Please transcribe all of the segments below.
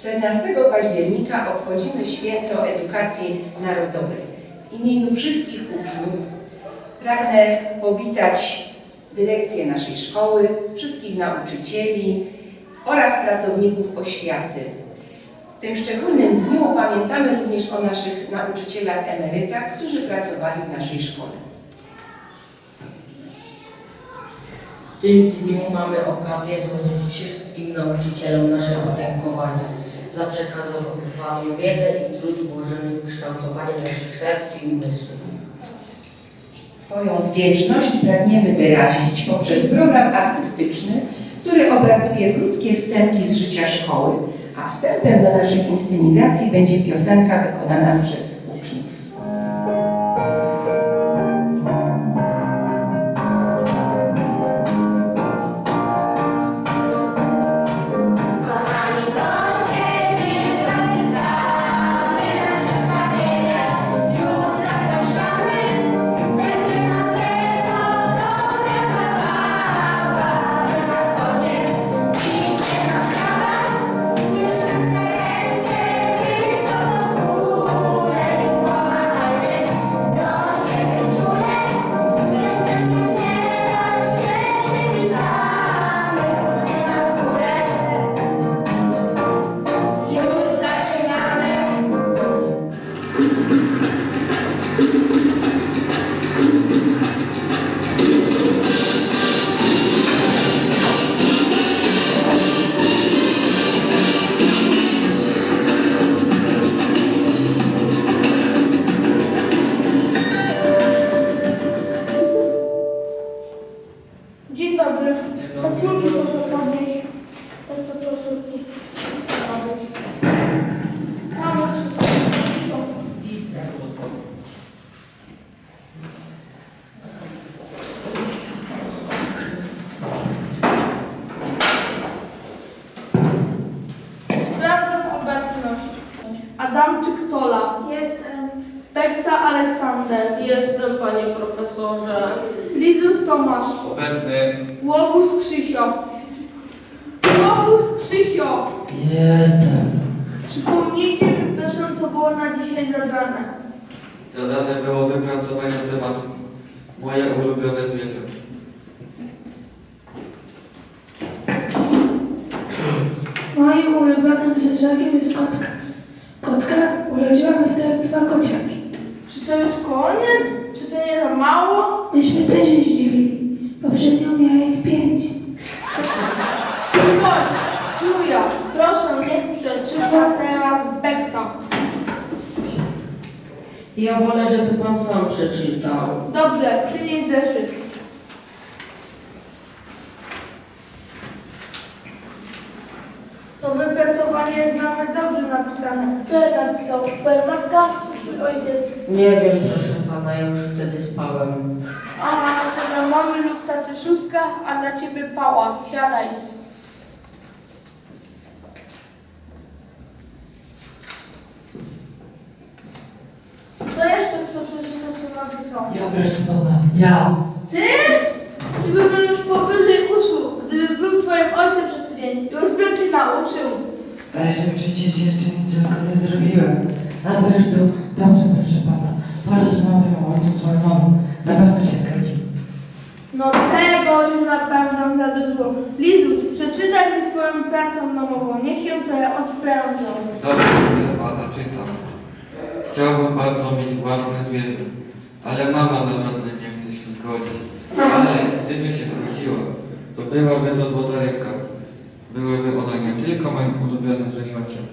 14 października obchodzimy święto edukacji narodowej. W imieniu wszystkich uczniów pragnę powitać dyrekcję naszej szkoły, wszystkich nauczycieli oraz pracowników oświaty. W tym szczególnym dniu pamiętamy również o naszych nauczycielach emerytach, którzy pracowali w naszej szkole. W tym dniu mamy okazję złożyć wszystkim nauczycielom nasze podziękowania za przekazywaną wiedzę i trud włożony w kształtowanie naszych serc i umysłów. Swoją wdzięczność pragniemy wyrazić poprzez program artystyczny, który obrazuje krótkie scenki z życia szkoły, a wstępem do naszej inscenizacji będzie piosenka wykonana przez Tomasz. Obecny. Łobuz Krzysio. Łobuz Krzysio. Jestem. Przypomnijcie mi proszę, co było na dzisiaj zadane. Zadane było wypracowanie tematu. Moje ulubione zwierzę. Moim ulubionym zwierzakiem jest kotka. Kotka urodziła we wtorek dwa kociaki. Czy to już koniec? To mało? Myśmy też się zdziwili. Poprzednio miała ich pięć. Dość! Julia, proszę, niech przeczyta teraz Beksa. Ja wolę, żeby pan sam przeczytał. Dobrze, przynieś zeszyt. To wypracowanie jest nawet dobrze napisane. Kto je napisał? Twoja matka czy twój ojciec? Nie wiem, proszę pana, ja już wtedy spałem. Aha, to dla mamy lub taty szóstka, a dla ciebie pała. Siadaj. Kto jeszcze chce przeczytać, co napisał? Ja proszę pana, ja. Ty? Ty bym już powyżej usług, gdyby był twoim ojcem przez tydzień. Już bym cię nauczył. Ale że przecież jeszcze nic złego nie zrobiłem. A zresztą, dobrze proszę pana, porozmawiam o ojcu z moją mamą. Na pewno się zgodzi. No tego już na pewno za dużo. Lizus, przeczytaj mi swoją pracę domową. Niech się trochę odprężą. Dobrze, proszę pana, czytam. Chciałbym bardzo mieć własne zwierzę, ale mama na żadne nie chce się zgodzić. Ale gdyby się zgodziła, to byłaby to złota rybka. Byłaby ona nie tylko moim ulubionym zwierzakiem,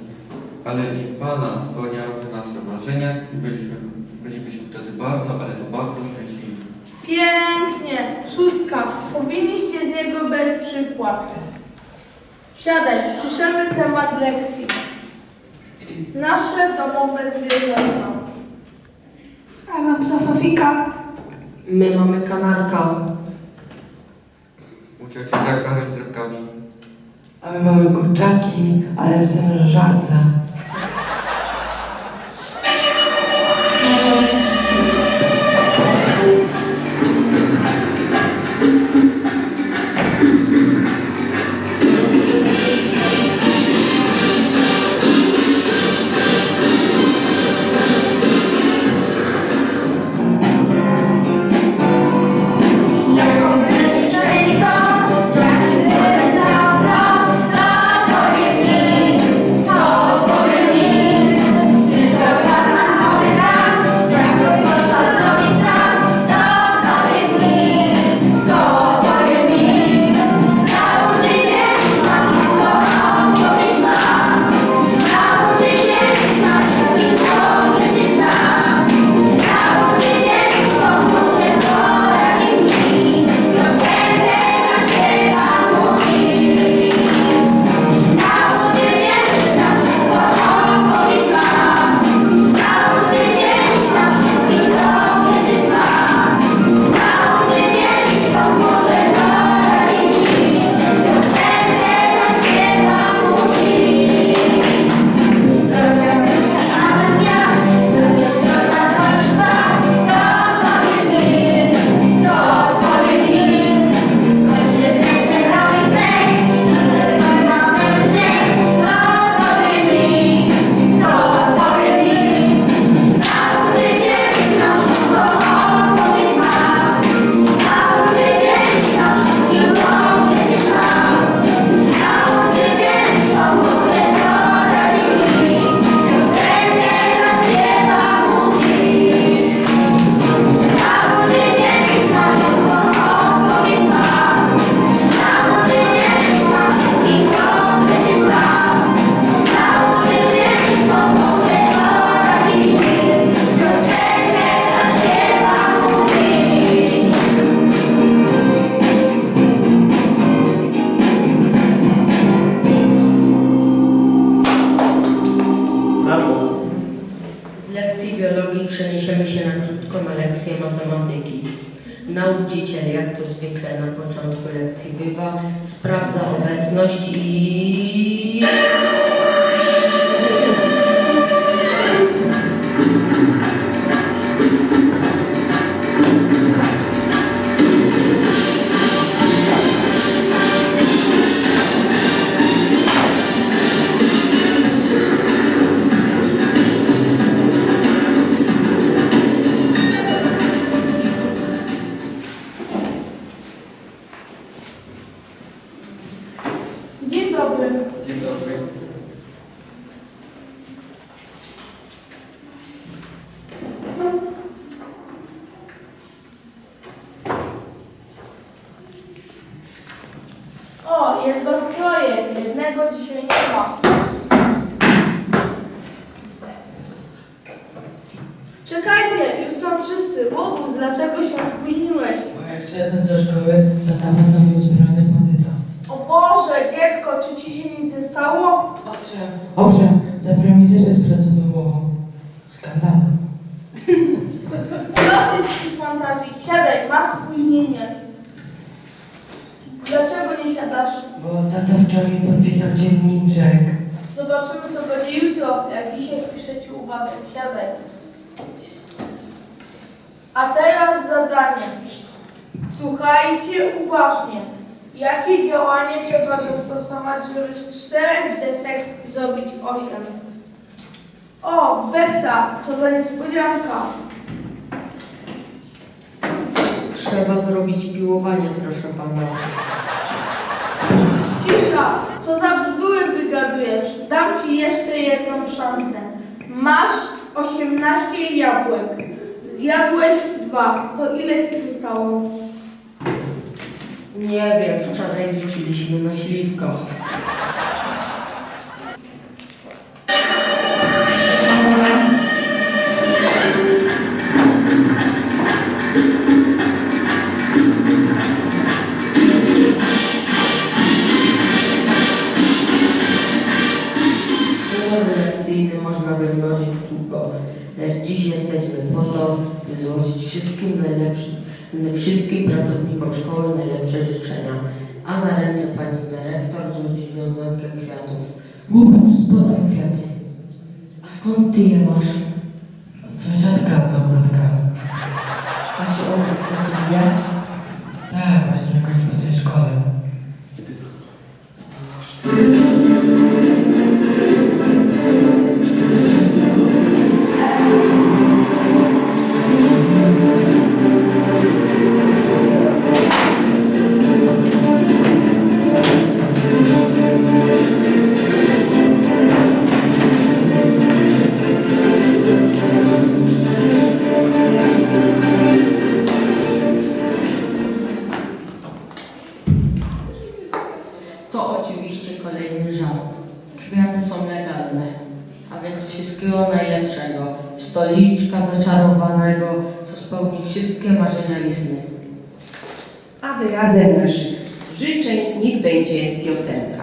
ale i pana spełniałaby nasze marzenia i byliśmy, bylibyśmy wtedy bardzo, ale to bardzo szczęśliwi. Pięknie. Szóstka. Powinniście z niego brać przykład. Siadaj, piszemy temat lekcji. Nasze domowe zwierzęta. A mam sofofika. My mamy kanarka. U cioci za karem z rybkami. A my mamy kurczaki, ale w zamrażarce. A teraz zadanie. Słuchajcie uważnie. Jakie działanie trzeba zastosować, żeby z czterech desek zrobić osiem? O, Beksa, co za niespodzianka. Trzeba zrobić piłowanie, proszę pana. Cisza, co za bzdury wygadujesz? Dam ci jeszcze jedną szansę. Masz 18 jabłek. Zjadłeś dwa. To ile ci zostało? Nie wiem, wczoraj liczyliśmy na śliwkach. Lecz dziś jesteśmy po to, by złożyć wszystkim najlepszym, wszystkim pracownikom szkoły najlepsze życzenia, a na ręce pani dyrektor złożyć wiązankę kwiatów. Łupus, podaj kwiaty. A skąd ty je masz? Sąsiadka z ogródka. A czy on o tym wie? I. A wyrazem naszych życzeń niech będzie piosenka.